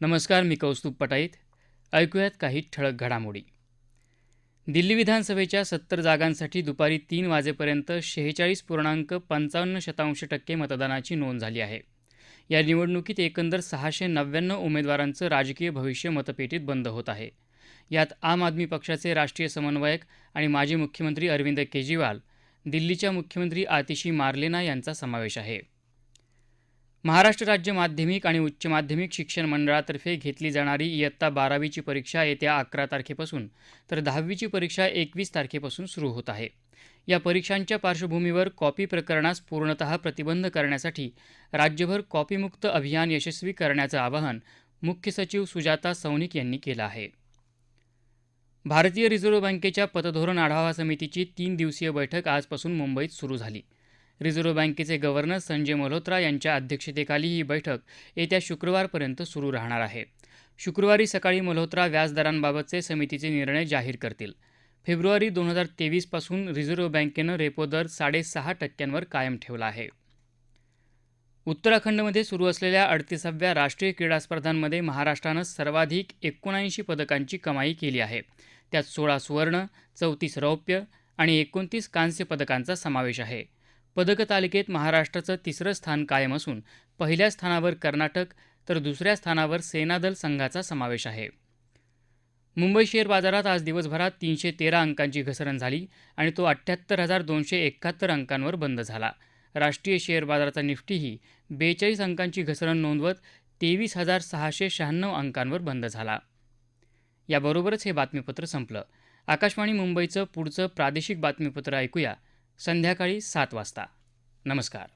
नमस्कार मी कौस्तुभ पटाईत. ऐकूयात काही ठळक घडामोडी. दिल्ली विधानसभेच्या सत्तर जागांसाठी दुपारी तीन वाजेपर्यंत शेहेचाळीस पूर्णांक पंचावन्न शतांश टक्के मतदानाची नोंद झाली आहे. या निवडणुकीत एकंदर सहाशे नव्याण्णव उमेदवारांचं राजकीय भविष्य मतपेटीत बंद होत आहे. यात आम आदमी पक्षाचे राष्ट्रीय समन्वयक आणि माजी मुख्यमंत्री अरविंद केजरीवाल दिल्लीच्या मुख्यमंत्री आतिशी मार्लेना यांचा समावेश आहे. महाराष्ट्र राज्य माध्यमिक आणि उच्च माध्यमिक शिक्षण मंडळातर्फे घेतली जाणारी इयत्ता बारावीची परीक्षा येत्या अकरा तारखेपासून तर दहावीची परीक्षा एकवीस तारखेपासून सुरू होत आहे. या परीक्षांच्या पार्श्वभूमीवर कॉपी प्रकरणास पूर्णतः प्रतिबंध करण्यासाठी राज्यभर कॉपीमुक्त अभियान यशस्वी करण्याचं आवाहन मुख्य सचिव सुजाता सौनिक यांनी केलं आहे. भारतीय रिझर्व्ह बँकेच्या पतधोरण आढावा समितीची तीन दिवसीय बैठक आजपासून मुंबईत सुरू झाली. रिझर्व्ह बँकेचे गव्हर्नर संजय मल्होत्रा यांच्या अध्यक्षतेखाली ही बैठक येत्या शुक्रवारपर्यंत सुरू राहणार आहे. शुक्रवारी सकाळी मल्होत्रा व्याजदरांबाबतचे समितीचे निर्णय जाहीर करतील. फेब्रुवारी दोन हजार तेवीसपासून रिझर्व्ह बँकेनं रेपो दर साडेसहा टक्क्यांवर कायम ठेवला आहे. उत्तराखंडमध्ये सुरू असलेल्या अडतीसाव्या राष्ट्रीय क्रीडा स्पर्धांमध्ये महाराष्ट्रानं सर्वाधिक एकोणऐंशी पदकांची कमाई केली आहे. त्यात सोळा सुवर्ण चौतीस रौप्य आणि एकोणतीस कांस्य पदकांचा समावेश आहे. पदक तालिकेत महाराष्ट्राचं तिसरं स्थान कायम असून पहिल्या स्थानावर कर्नाटक तर दुसऱ्या स्थानावर सेनादल संघाचा समावेश आहे. मुंबई शेअर बाजारात आज दिवसभरात तीनशे तेरा अंकांची घसरण झाली आणि तो अठ्ठ्याहत्तर हजार दोनशे एकाहत्तर अंकांवर बंद झाला. राष्ट्रीय शेअर बाजाराचा निफ्टीही बेचाळीस अंकांची घसरण नोंदवत तेवीस हजार सहाशे शहाण्णव अंकांवर बंद झाला. याबरोबरच हे बातमीपत्र संपलं. आकाशवाणी मुंबईचं पुढचं प्रादेशिक बातमीपत्र ऐकूया. संध्याकाळी सात वाजता. नमस्कार.